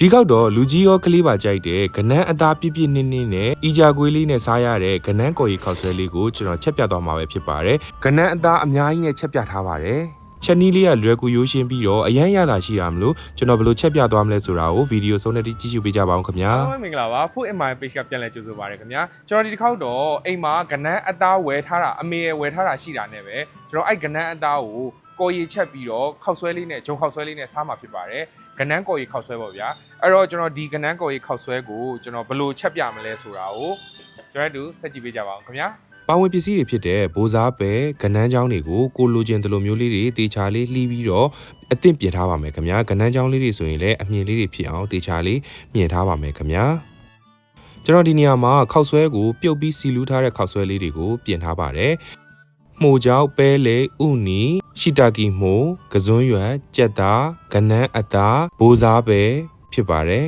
ဒီကောက်တော့လူကြီးရောကလေးပါကြိုက်တဲ့ကနန်းအသားပြည့်ပြည့်နင်းနင်းနဲ့အီဂျာကွေးလေးနဲ့စားရတဲ့ကနန်းကော်ရီခောက်ဆွဲလေးကိုကျွန်တော်ချက်ပြသွားမှာပဲဖြစ်ပါတယ်ကနန်းအသားအများကြီးနဲ့ချက်ပြထားပါတယ်ချက်နီးလေးကလွယ်ကူရိုးရှင်းပြီးတော့အရန်ရတာရှိတာမလို့ကျွန်တော်ဘယ်လိုချက်ပြသွားမလဲဆိုတာကိုဗီဒီယိုဆုံးနဲ့ကြည့်ရှုပေးကြပါအောင်ခင်ဗျာအားလုံးပဲမင်္ဂလာပါ Food in my page ကပြန်လည်ကြိုဆိုပါရစေခင်ဗျာကျွန်တော်ဒီတစ်ခေါက်တော့အိမ်မှာကနန်းအသားဝယ်ထားတာအမေရဝယ်ထားတာရှိတာနဲ့ပဲကျွန်တော်အဲ့ကနန်းအသားကိုကိုရီချက်ပြီးတော့ခောက်ဆွဲလေးနဲ့ဂျုံခောက်ဆွဲလေးနဲ့စားမှာဖြစ်ပါတယ် ကနန်းကိုရီခောက်ဆွဲပေါ့ဗျာအဲ့တော့ကျွန်တော်ဒီကနန်းကိုရီခောက်ဆွဲကိုကျွန်တော်ဘယ်လိုချက်ပြမလဲဆိုတာကိုကျွန်တော်တို့ဆက်ကြည့်ပေးကြပါအောင်ခင်ဗျာပါဝင်ပစ္စည်းတွေဖြစ်တဲ့ဘိုးစားပဲကနန်းချောင်းတွေကိုကိုလိုချင်တယ်လိုမျိုးလေးတွေတေချာလေးလှီးပြီးတော့အသင့်ပြင်ထားပါမယ်ခင်ဗျာကနန်းချောင်းလေးတွေဆိုရင်လည်းအမြင်လေးတွေဖြစ်အောင်တေချာလေးမြင်ထားပါမယ်ခင်ဗျာကျွန်တော်ဒီနေရာမှာခောက်ဆွဲကိုပြုတ်ပြီးစီလူးထားတဲ့ခောက်ဆွဲလေးတွေကိုပြင်ထားပါတယ်မှုကြောက်ပဲလေဥနီ ရှီတာကီမှုကစွန်းရွက်ကြက်သားကနန်းအသားဘိုးစားပဲဖြစ်ပါတယ်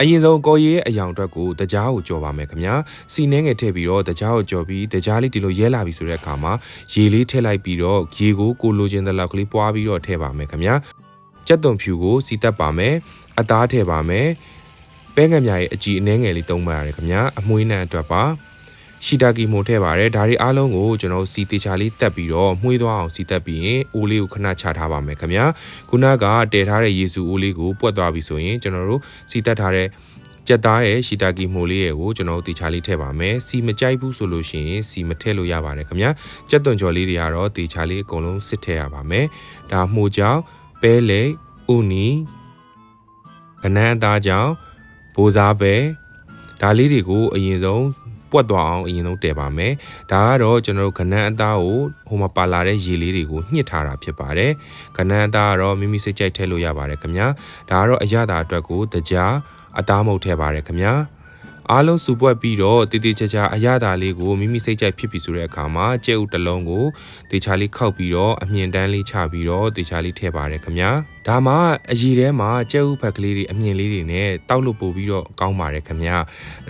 အရင်ဆုံးကော်ရီရဲ့အယောင်အတွက်ကိုတကြားကိုကြော်ပါမယ်ခင်ဗျာစီနှဲငယ်ထည့်ပြီးတော့တကြားကိုကြော်ပြီးတကြားလေးဒီလိုရဲလာပြီဆိုတဲ့အခါမှာရေလေးထည့်လိုက်ပြီးတော့ရေကိုကိုလိုချင်တဲ့လောက်ကလေးပွားပြီးတော့ထည့်ပါမယ်ခင်ဗျာကြက်သွန်ဖြူကိုစီတက်ပါမယ်အသားထည့်ပါမယ်ပဲငံမြရဲ့အကြည်အနှဲငယ်လေးသုံးပါရတယ်ခင်ဗျာအမွှေးနဲ့အတွက်ပါ ရှီတာကီမိုထည့်ပါတယ်ဒါတွေအားလုံးကိုကျွန်တော်စီတေချာလေးတက်ပြီးတော့မှုေးသွားအောင်စီတက်ပြီးရင်အိုးလေးကိုခဏချထားပါမယ်ခင်ဗျာခုနကတည်ထားတဲ့ရေစုအိုးလေးကိုပွက်သွားပြီဆိုရင်ကျွန်တော်တို့စီတက်ထားတဲ့ကြက်သားရဲ့ရှီတာကီမိုလေးရဲ့ကိုကျွန်တော်တို့တေချာလေးထည့်ပါမယ်စီမကြိုက်ဘူးဆိုလို့ရှိရင်စီမထည့်လို့ရပါတယ်ခင်ဗျာကြက်သွန်ကြော်လေးတွေကတော့တေချာလေးအကုန်လုံးစစ်ထည့်ရပါမယ်ဒါမှိုကြောင်ပဲလေဥနီကနန်းအသားကြောင်ဘိုးစားပဲဒါလေးတွေကိုအရင်ဆုံး ပွက်သွားအောင်အရင်ဆုံးတည်ပါမယ်ဒါကတော့ကျွန်တော်တို့ကနန်းအသားကိုဟိုမှာပါလာတဲ့ရေလေးတွေကိုညှစ်ထားတာဖြစ်ပါတယ်ကနန်းအသားကတော့မိမိစိတ်ကြိုက်ထည့်လို့ရပါတယ်ခင်ဗျာဒါကတော့အရသာအတွက်ကိုတကြားအသားမုတ်ထည့်ပါတယ်ခင်ဗျာ အားလုံးစုပွက်ပြီးတော့တည်တည်ချာချာအရသာလေးကိုမိမိစိတ်ကြိုက်ဖြစ်ပြီဆိုတဲ့အခါမှာကြဲဥတစ်လုံးကိုတေချာလေးခောက်ပြီးတော့အမြင့်တန်းလေးချပြီးတော့တေချာလေးထည့်ပါတယ်ခင်ဗျာဒါမှအရည်ထဲမှာကြဲဥဖက်ကလေးတွေအမြင့်လေးတွေနဲ့တောက်လို့ပို့ပြီးတော့ကောင်းပါတယ်ခင်ဗျာ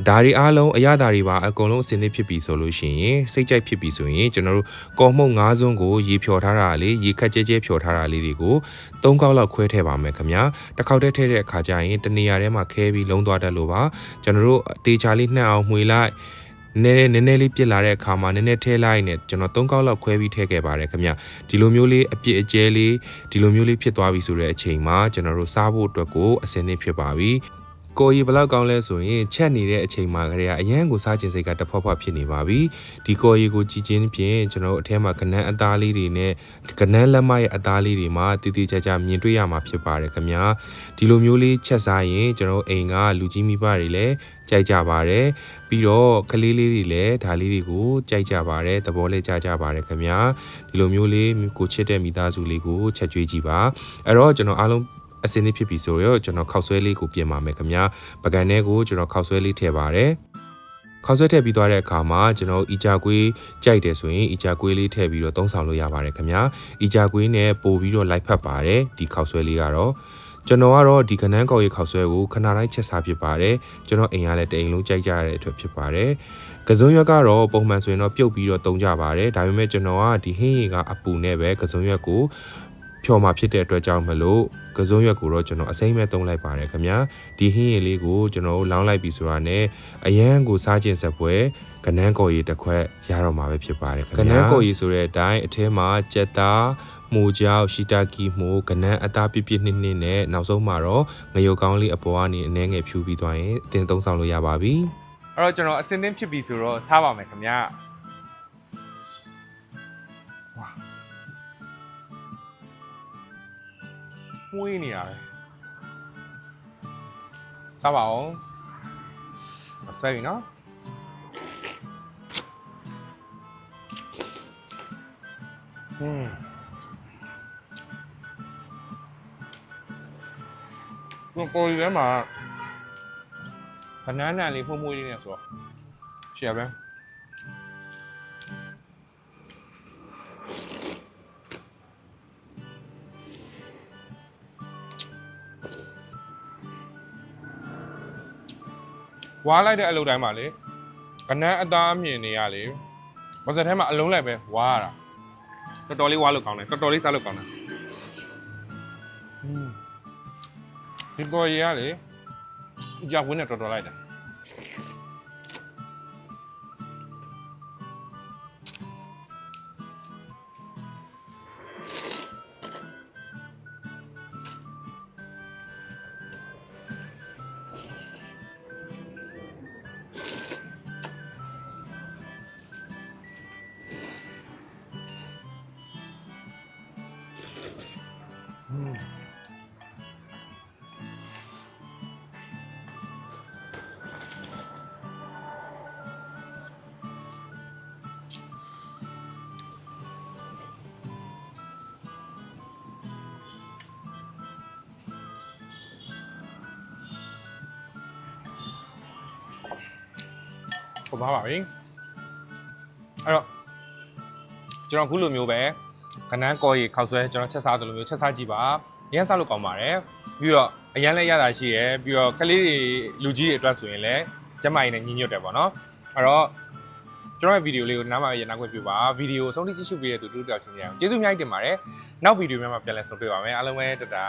ဒါတွေအားလုံးအရသာတွေပါအကုန်လုံးအစင်းလေးဖြစ်ပြီဆိုလို့ရှိရင်စိတ်ကြိုက်ဖြစ်ပြီဆိုရင်ကျွန်တော်တို့ကော်မှုန့်၅စွန်းကိုရေဖြော်ထားတာလေးရေခက်ကြဲကြဲဖြော်ထားတာလေးတွေကို၃ခေါက်လောက်ခွဲထည့်ပါမယ်ခင်ဗျာတစ်ခေါက်တည်းထည့်တဲ့အခါကျရင်တနေရာထဲမှာခဲပြီးလုံးသွားတတ်လို့ပါကျွန်တော်တို့တေချာလေးနှက်အောင်မှွေလိုက်နည်းနည်းနည်းနည်းလေးပြစ်လာတဲ့အခါမှာနည်းနည်းထဲလိုက်နဲ့ကျွန်တော်၃ခေါက်လောက်ခွဲပြီးထည့်ခဲ့ပါတယ်ခင်ဗျဒီလိုမျိုးလေးအပြစ်အကျဲလေးဒီလိုမျိုးလေးဖြစ်သွားပြီဆိုတဲ့အချိန်မှာကျွန်တော်တို့စားဖို့အတွက်ကိုအစင်းသင့်ဖြစ်ပါပြီ ကိုရီဘလောက်ကောင်းလဲဆိုရင်ချက်နေတဲ့အချိန်မှာကလေးကအရန်ကိုစားခြင်းစိတ်ကတဖွာဖွာဖြစ်နေပါပြီဒီကိုရီကိုကြည်ချင်းဖြင့်ကျွန်တော်တို့အထဲမှာကနန်းအသားလေးတွေနဲ့ကနန်းလက်မရဲ့အသားလေးတွေမှာတည်တည်ကြကြမြင်တွေ့ရမှာဖြစ်ပါတယ်ခင်ဗျာဒီလိုမျိုးလေးချက်စားရင်ကျွန်တော်တို့အိမ်ကလူကြီးမိဘတွေလည်းကြိုက်ကြပါတယ်ပြီးတော့ကလေးလေးတွေလည်းဒါလေးတွေကိုကြိုက်ကြပါတယ်သဘောလေးကြကြပါတယ်ခင်ဗျာဒီလိုမျိုးလေးကိုချစ်တဲ့မိသားစုလေးကိုချက်ကျွေးကြည့်ပါအဲ့တော့ကျွန်တော်အားလုံး အစင်းလေးဖြစ်ပြီဆိုတော့ကျွန်တော်ခောက်ဆွဲလေးကိုပြင်ပါမယ်ခင်ဗျာပကံထဲကိုကျွန်တော်ခောက်ဆွဲလေးထည့်ပါတယ်ခောက်ဆွဲထည့်ပြီးသွားတဲ့အခါမှာကျွန်တော်အီချာကွေးကြိုက်တယ်ဆိုရင်အီချာကွေးလေးထည့်ပြီးတော့သုံးဆောင်လို့ရပါတယ်ခင်ဗျာအီချာကွေးနဲ့ပို့ပြီးတော့လိုက်ဖက်ပါတယ်ဒီခောက်ဆွဲလေးကတော့ကျွန်တော်ကတော့ဒီကနန်းကောက်ရဲ့ခောက်ဆွဲကိုခဏတိုင်းချက်စားဖြစ်ပါတယ်ကျွန်တော်အိမ်ကလည်းတအိမ်လုံးကြိုက်ကြရတဲ့အတွက်ဖြစ်ပါတယ်ကစုံရွက်ကတော့ပုံမှန်ဆိုရင်တော့ပြုတ်ပြီးတော့တုံးကြပါတယ်ဒါပေမဲ့ကျွန်တော်ကဒီဟင်းရီကအပူနဲ့ပဲကစုံရွက်ကို ဖြော်มาဖြစ်တဲ့အတွက်ကြောင့်မလို့ကစုံရွက်ကိုတော့ကျွန်တော်အစိမ့်မဲ့တုံးလိုက်ပါတယ်ခင်ဗျာဒီဟင်းရီလေးကိုကျွန်တော်လောင်းလိုက်ပြီဆိုတာနဲ့အရန်ကိုစားခြင်းဆက်ပွဲကနန်းကော်ရီတစ်ခွက်ရတော့မှာပဲဖြစ်ပါတယ်ခင်ဗျာကနန်းကော်ရီဆိုတဲ့အတိုင်းအထဲမှာကြက်သားမူကြောက်ရှီတာကီမှုကနန်းအသားပြပြနှစ်နှစ်နဲ့နောက်ဆုံးမှာတော့ငရုတ်ကောင်းလေးအပေါ်ကနေအနှဲငယ်ဖြူပြီးသွားရင်အတင်သုံးဆောင်လို့ရပါပြီအဲ့တော့ကျွန်တော်အစင်းသင်းဖြစ်ပြီဆိုတော့စားပါမယ်ခင်ဗျာ မွေးနေရတယ်စားပါအောင်ဆွဲပြီနော်อืมကိုကိုရီထဲမှာဘနန်းနန်လေးမှုန့်မှုန့်လေးနဲ့ဆိုတော့ရှယ်ပဲ ဝါလိုက်တဲ့အလုပ်တိုင်းမှာလေကနန်းအသားအမြင်တွေရလေမစက်ထဲမှာအလုံးလိုက်ပဲဝါရတာတော်တော်လေးဝါလို့ကောင်းတယ်တော်တော်လေးစားလို့ကောင်းတယ်อืมဒီပေါ်ရရလေကြာဝင်းနဲ့တော်တော်လိုက်တာဟု တ်ပါပါပြီအဲ့တော့ကျွန်တော်အခုလိုမျိုးပဲခဏန်းကော်ရီခောက်ဆွဲကျွန်တော်ချက်စားတယ်လို့မျိုးချက်စားကြည့်ပါရမ်းစားလို့ကောင်းပါတယ်ပြီးတော့အရန်လည်းရတာရှိတယ်ပြီးတော့ကလေးတွေလူကြီးတွေအတွက်ဆိုရင်လည်းကျမကြီးနဲ့ညီညွတ်တယ်ပေါ့နော်အဲ့တော့ကျွန်တော်ရဲ့ဗီဒီယိုလေးကိုနားမှာရနာခွင့်ပြုပါဗီဒီယိုအဆုံးထိကြည့်ရှုပေးတဲ့သူတို့တယောက်ချင်းချင်းကျေးဇူးအများကြီးတင်ပါတယ်နောက်ဗီဒီယိုများမှာပြန်လည်ဆုံတွေ့ပါမယ်အားလုံးပဲတတာ